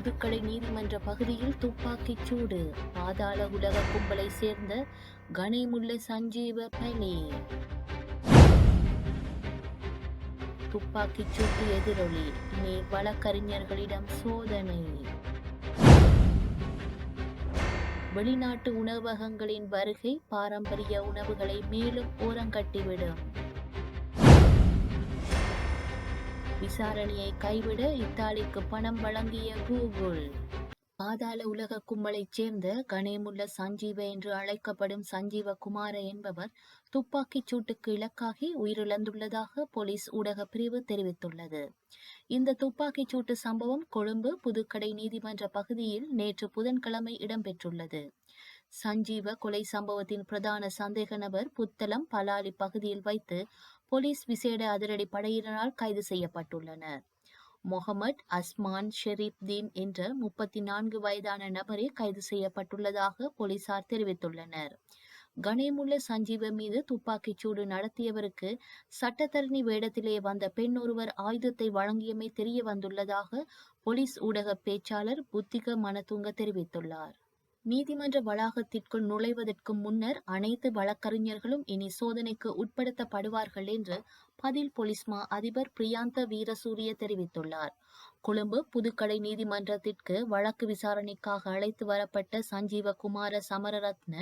புதுக்கலை நீதிமன்ற பகுதியில் துப்பாக்கிச் சூடு. பாதாள உலக கும்பலை சேர்ந்த கனைமுல்லை சஞ்சீவ பலி. துப்பாக்கிச் சூட்டு எதிரொலி. இனி வழக்கறிஞர்களிடம் சோதனை. வெளிநாட்டு உணவகங்களின் வருகை பாரம்பரிய உணவுகளை மேலும் ஓரங்கட்டிவிடும். விசாரணையை கைவிட இத்தாலிக்கு பணம் வழங்கிய கூகுள். பாதாள உலக கும்பலைச் சேர்ந்த கணேமுல்ல சஞ்சீவ என்று அழைக்கப்படும் சஞ்சீவ குமார என்பவர் துப்பாக்கிச் சூட்டுக்கு இலக்காகி உயிரிழந்துள்ளதாக போலீஸ் ஊடக பிரிவு தெரிவித்துள்ளது. இந்த துப்பாக்கிச் சூட்டு சம்பவம் கொழும்பு புதுக்கடை நீதிமன்ற பகுதியில் நேற்று புதன்கிழமை இடம்பெற்றுள்ளது. சஞ்சீவ கொலை சம்பவத்தின் பிரதான சந்தேக நபர் புத்தளம் பலாலி பகுதியில் வைத்து போலீஸ் விசேட அதிரடி படையினரால் கைது செய்யப்பட்டுள்ளனர் முகமது அஸ்மான் ஷெரீப் தீன் என்ற முப்பத்தி நான்கு வயதான நபரே கைது செய்யப்பட்டுள்ளதாக போலீசார் தெரிவித்துள்ளனர். கணேமுல்ல சஞ்சீவ மீது துப்பாக்கிச் சூடு நடத்தியவருக்கு சட்டத்தரணி வேடத்திலே வந்த பெண் ஒருவர் ஆயுதத்தை வழங்கியமை தெரிய வந்துள்ளதாக போலீஸ் ஊடக பேச்சாளர் புத்திக மனதுங்க தெரிவித்துள்ளார். நீதிமன்ற வளாகத்திற்குள் நுழைவதற்கு முன்னர் அனைத்து வழக்கறிஞர்களும் இனி சோதனைக்கு உட்படுத்தப்படுவார்கள் என்று பதில் போலீஸ் மா அதிபர் பிரியாந்த வீரசூரிய தெரிவித்துள்ளார். கொழும்பு புதுக்கடை நீதிமன்றத்திற்கு வழக்கு விசாரணைக்காக அழைத்து வரப்பட்ட சஞ்சீவ குமார சமரரத்ன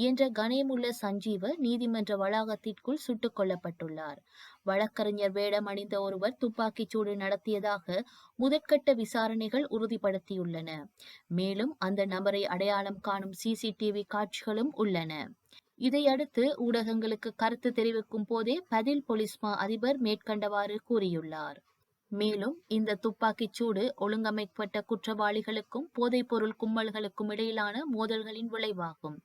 என்ற கணேமுள்ள சஞ்சீவ நீதிமன்ற வளாகத்திற்குள் சுட்டுக் கொல்லப்பட்டுள்ளார். வழக்கறிஞர் வேடம் அணிந்த ஒருவர் துப்பாக்கிச் சூடு நடத்தியதாக முதற்கட்ட விசாரணைகள் உறுதிப்படுத்தியுள்ளன. மேலும் அந்த நபரை அடையாளம் காணும் சிசிடிவி காட்சிகளும் உள்ளன. இதையடுத்து ஊடகங்களுக்கு கருத்து தெரிவிக்கும் போதே பதில் பொலிஸ்மா அதிபர் மேற்கண்டவாறு கூறியுள்ளார். மேலும் இந்த துப்பாக்கிச் சூடு ஒழுங்கமைக்கப்பட்ட குற்றவாளிகளுக்கும் போதைப்பொருள் கும்பல்களுக்கும் இடையிலான மோதல்களின் விளைவாகும்.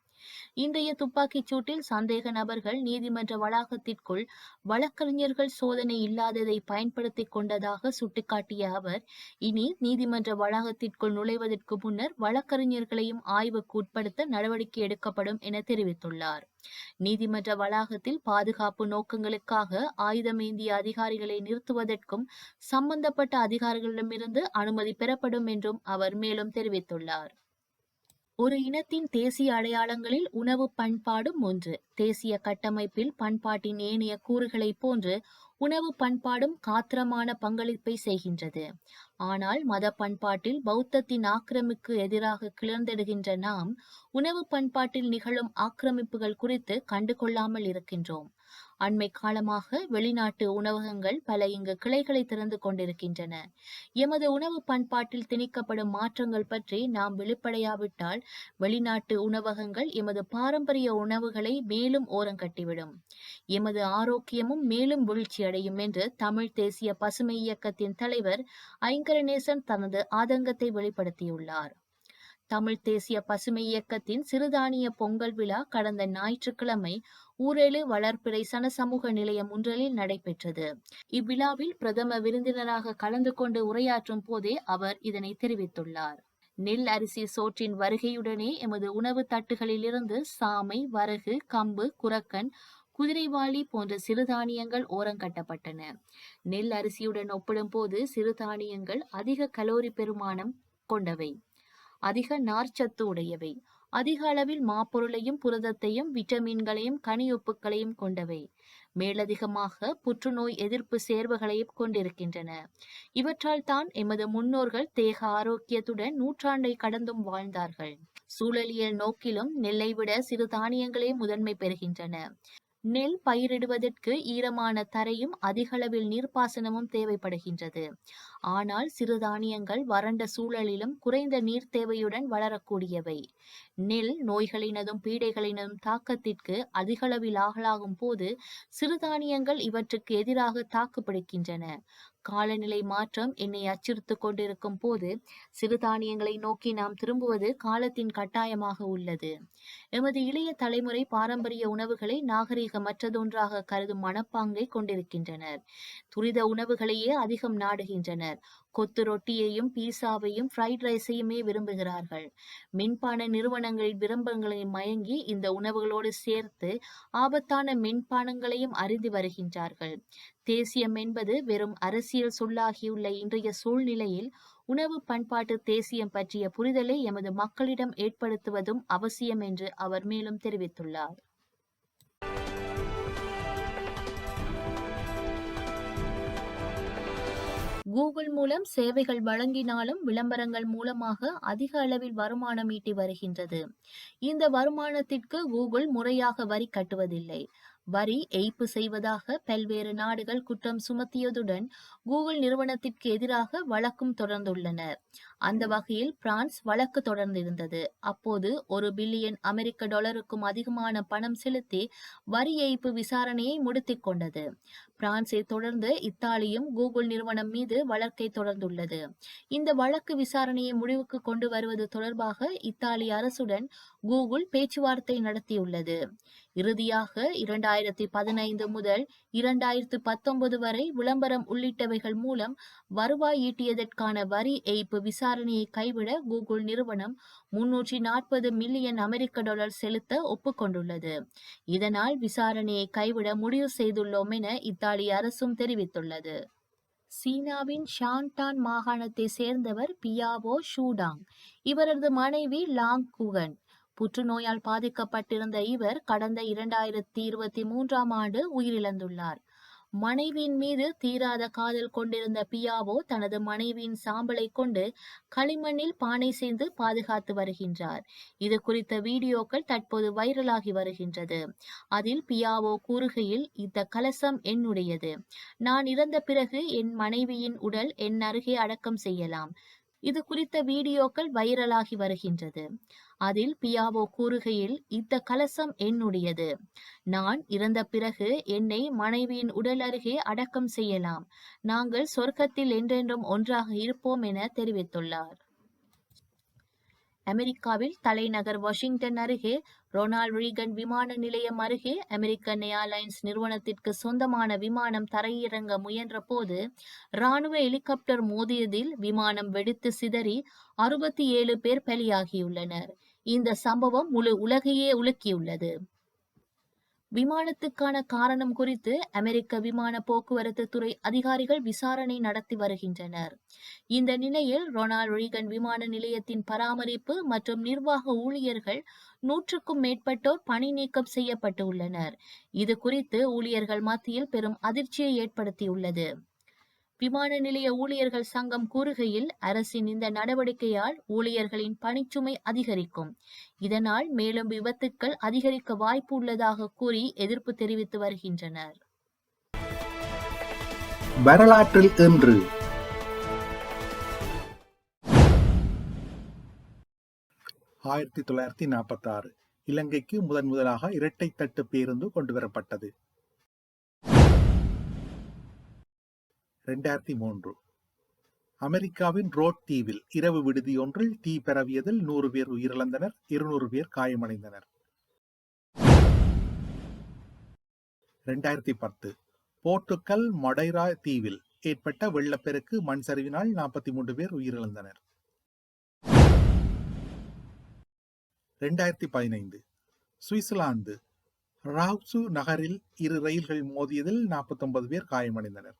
இன்றைய துப்பாக்கிச் சூட்டில் சந்தேக நபர்கள் நீதிமன்ற வளாகத்திற்குள் வழக்கறிஞர்கள் சோதனை இல்லாததை பயன்படுத்திக் கொண்டதாக சுட்டிக்காட்டிய அவர் இனி நீதிமன்ற வளாகத்திற்குள் நுழைவதற்கு முன்னர் வழக்கறிஞர்களையும் ஆய்வுக்கு உட்படுத்த நடவடிக்கை எடுக்கப்படும் என தெரிவித்துள்ளார். நீதிமன்ற வளாகத்தில் பாதுகாப்பு நோக்கங்களுக்காக ஆயுதமேந்திய அதிகாரிகளை நிறுத்துவதற்கும் சம்பந்தப்பட்ட அதிகாரிகளிடமிருந்து அனுமதி பெறப்படும் என்றும் அவர் மேலும் தெரிவித்துள்ளார். ஒரு இனத்தின் தேசிய அடையாளங்களில் உணவு பண்பாடும் ஒன்று. தேசிய கட்டமைப்பில் பண்பாட்டின் ஏனைய கூறுகளைப் போன்று உணவு பண்பாடும் காத்திரமான பங்களிப்பை செய்கின்றது. ஆனால் மத பண்பாட்டில் பௌத்தத்தின் ஆக்கிரமிப்பு எதிராக கிளர்ந்தெடுகின்ற நாம் உணவு பண்பாட்டில் நிகழும் ஆக்கிரமிப்புகள் குறித்து கண்டுகொள்ளாமல் இருக்கின்றோம். அண்மை காலமாக வெளிநாட்டு உணவகங்கள் பல இங்கு கிளைகளை திறந்து கொண்டிருக்கின்றன. எமது உணவு பண்பாட்டில் திணிக்கப்படும் மாற்றங்கள் பற்றி நாம் வெளிப்படையாவிட்டால் வெளிநாட்டு உணவகங்கள் எமது பாரம்பரிய உணவுகளை மேலும் ஓரங்கட்டிவிடும். எமது ஆரோக்கியமும் மேலும் வீழ்ச்சியடையும் என்று தமிழ் தேசிய பசுமை இயக்கத்தின் தலைவர் ஐங்கரநேசன் தனது ஆதங்கத்தை வெளிப்படுத்தியுள்ளார். தமிழ் தேசிய பசுமை இயக்கத்தின் சிறுதானிய பொங்கல் விழா கடந்த ஞாயிற்றுக்கிழமை ஊரேழு வளர்ப்பிறை சனசமூக நிலையம் ஒன்றலில் நடைபெற்றது. இவ்விழாவில் பிரதம விருந்தினராக கலந்து கொண்டு உரையாற்றும் போதே அவர் இதனை தெரிவித்துள்ளார். நெல் அரிசி சோற்றின் வருகையுடனே எமது உணவு தட்டுகளிலிருந்து சாமை வரகு கம்பு குரக்கன் குதிரைவாளி போன்ற சிறுதானியங்கள் ஓரங்கட்டப்பட்டன. நெல் அரிசியுடன் ஒப்பிடும்போது சிறுதானியங்கள் அதிக கலோரி பெருமானம் கொண்டவை. அதிக நார்ச்சத்து உடையவை. அதிக அளவில் மாப்பொருளையும் புரதத்தையும் விட்டமின்களையும் கனி உப்புக்களையும் கொண்டவை. மேலதிகமாக புற்றுநோய் எதிர்ப்பு சேர்வுகளையும் கொண்டிருக்கின்றன. இவற்றால் தான் எமது முன்னோர்கள் தேக ஆரோக்கியத்துடன் நூற்றாண்டை கடந்தும் வாழ்ந்தார்கள். சூழலியல் நோக்கிலும் நெல்லை விட சிறுதானியங்களே முதன்மை பெறுகின்றன. நெல் பயிரிடுவதற்கு ஈரமான தரையும் அதிகளவில் நீர்ப்பாசனமும் தேவைப்படுகின்றது. ஆனால் சிறுதானியங்கள் வறண்ட சூழலிலும் குறைந்த நீர் தேவையுடன் வளரக்கூடியவை. நெல் நோய்களினதும் பீடைகளினதும் தாக்கத்திற்கு அதிகளவில் ஆகலாகும் போது சிறுதானியங்கள் இவற்றுக்கு எதிராக தாக்குப்பிடிக்கின்றன. காலநிலை மாற்றம் என்னை அச்சுறுத்து கொண்டிருக்கும் போது சிறுதானியங்களை நோக்கி நாம் திரும்புவது காலத்தின் கட்டாயமாக உள்ளது. எமது இளைய தலைமுறை பாரம்பரிய உணவுகளை நாகரீகமற்றதொன்றாக கருதும் மனப்பாங்கை கொண்டிருக்கின்றனர். துரித உணவுகளையே அதிகம் நாடுகின்றனர். கொத்து ரொட்டியையும் பீஸாவையும் ஃப்ரைட் ரைஸையுமே விரும்புகிறார்கள். மின்பான நிறுவனங்களின் விரும்பங்களை மயங்கி இந்த உணவுகளோடு சேர்த்து ஆபத்தான மின்பானங்களையும் அறிந்து வருகின்றார்கள். தேசியம் என்பது வெறும் அரசியல் சொல்லாகியுள்ள இன்றைய சூழ்நிலையில் உணவு பண்பாட்டு தேசியம் பற்றிய புரிதலை எமது மக்களிடம் ஏற்படுத்துவதும் அவசியம் என்று அவர் மேலும் தெரிவித்துள்ளார். கூகுள் மூலம் சேவைகள் வழங்கினாலும் விளம்பரங்கள் மூலமாக அதிக அளவில் வருமானம் ஈட்டி வருகின்றது. இந்த வருமானத்திற்கு கூகுள் முறையாக வரி கட்டுவதில்லை. வரி ஏய்ப்பு செய்வதாக பல்வேறு நாடுகள் குற்றம் சுமத்தியதுடன் கூகுள் நிறுவனத்திற்கு எதிராக வழக்கும் தொடர்ந்துள்ளனர் அந்த வகையில் பிரான்ஸ் வழக்கு தொடர்ந்திருந்தது. அப்போது ஒரு பில்லியன் அமெரிக்க டாலருக்கும் அதிகமான பணம் செலுத்தி வரி ஏய்ப்பு விசாரணையை முடித்துக் கொண்டது. பிரான்சை தொடர்ந்து இத்தாலியும் கூகுள் நிறுவனம் மீது வழக்கை தொடர்ந்துள்ளது. இந்த வழக்கு விசாரணையை முடிவுக்கு கொண்டு வருவது தொடர்பாக இத்தாலி அரசுடன் கூகுள் பேச்சுவார்த்தை நடத்தியுள்ளது. இறுதியாக இரண்டாயிரத்தி பதினைந்து முதல் இரண்டாயிரத்து பத்தொன்பது வரை விளம்பரம் உள்ளிட்டவைகள் மூலம் வருவாய் ஈட்டியதற்கான வரி ஏய்ப்பு விசாரணையை கைவிட கூகுள் நிறுவனம் முன்னூற்றி நாற்பது மில்லியன் அமெரிக்க டாலர் செலுத்த ஒப்புக்கொண்டுள்ளது. இதனால் விசாரணையை கைவிட முடிவு செய்துள்ளோம் என இத்தாலி அரசும் தெரிவித்துள்ளது. சீனாவின் ஷான்டான் மாகாணத்தை சேர்ந்தவர் பியாவோ ஷூடாங். இவரது மனைவி லாங் குகன். புற்றுநோயால் பாதிக்கப்பட்டிருந்த இவர் கடந்த இரண்டாயிரத்தி இருபத்தி மூன்றாம் ஆண்டு உயிரிழந்துள்ளார். மனைவியின் மீது தீராத காதல் கொண்டிருந்த பியாவோ தனது மனைவியின் சாம்பலை கொண்டு களிமண்ணில் பானை செய்து பாதுகாத்து வருகின்றார். இது குறித்த வீடியோக்கள் தற்போது வைரலாகி வருகின்றது. அதில் பியாவோ கூறுகையில் இந்த கலசம் என்னுடையது. நான் இறந்த பிறகு என் மனைவியின் உடல் என் அருகே அடக்கம் செய்யலாம். இது குறித்த வீடியோக்கள் வைரலாகி வருகின்றது. அதில் பியாவோ கூறுகையில் இந்த கலசம் என்னுடையது. நான் இறந்த பிறகு என்னை மனைவியின் உடல் அருகே அடக்கம் செய்யலாம். நாங்கள் சொர்க்கத்தில் என்றென்றும் ஒன்றாக இருப்போம் என தெரிவித்துள்ளார். அமெரிக்காவில் தலைநகர் வாஷிங்டன் அருகே ரொனால்ட் ரீகன் விமான நிலையம் அருகே அமெரிக்கன் ஏர்லைன்ஸ் நிறுவனத்திற்கு சொந்தமான விமானம் தரையிறங்க முயன்ற போது ராணுவ ஹெலிகாப்டர் மோதியதில் விமானம் வெடித்து சிதறி அறுபத்தி ஏழு பேர் பலியாகியுள்ளனர். இந்த சம்பவம் முழு உலகையே உலுக்கியுள்ளது. விமானத்துக்கான காரணம் குறித்து அமெரிக்க விமான போக்குவரத்து துறை அதிகாரிகள் விசாரணை நடத்தி வருகின்றனர். இந்த நிலையில் ரொனால்ட் ரீகன் விமான நிலையத்தின் பராமரிப்பு மற்றும் நிர்வாக ஊழியர்கள் நூற்றுக்கும் மேற்பட்டோர் பணி நீக்கம் செய்யப்பட்டு உள்ளனர் இது குறித்து ஊழியர்கள் மத்தியில் பெரும் அதிர்ச்சியை ஏற்படுத்தியுள்ளது. விமான நிலைய ஊழியர்கள் சங்கம் கூறுகையில் அரசின் இந்த நடவடிக்கையால் ஊழியர்களின் பணிச்சுமை அதிகரிக்கும். இதனால் மேலும் விபத்துக்கள் அதிகரிக்க வாய்ப்பு உள்ளதாக கூறி எதிர்ப்பு தெரிவித்து வருகின்றனர். வரலாற்றில் இன்று. ஆயிரத்தி தொள்ளாயிரத்தி நாற்பத்தி ஆறு இலங்கைக்கு முதன் முதலாக இரட்டை தட்டு பேருந்து கொண்டுவரப்பட்டது இரண்டாயிரத்தி மூன்று. அமெரிக்காவின் ரோட் தீவில் இரவு விடுதி ஒன்றில் தீ பரவியதில் நூறு பேர் உயிரிழந்தனர் இருநூறு பேர் காயமடைந்தனர். இரண்டாயிரத்தி பத்து. போர்த்துக்கல் மொடைரா தீவில் ஏற்பட்ட வெள்ளப்பெருக்கு மண் சரிவினால் நாற்பத்தி மூன்று பேர் உயிரிழந்தனர். இரண்டாயிரத்தி பதினைந்து. சுவிட்சர்லாந்து ராவ்சு நகரில் இரு ரயில்கள் மோதியதில் நாற்பத்தொன்பது பேர் காயமடைந்தனர்.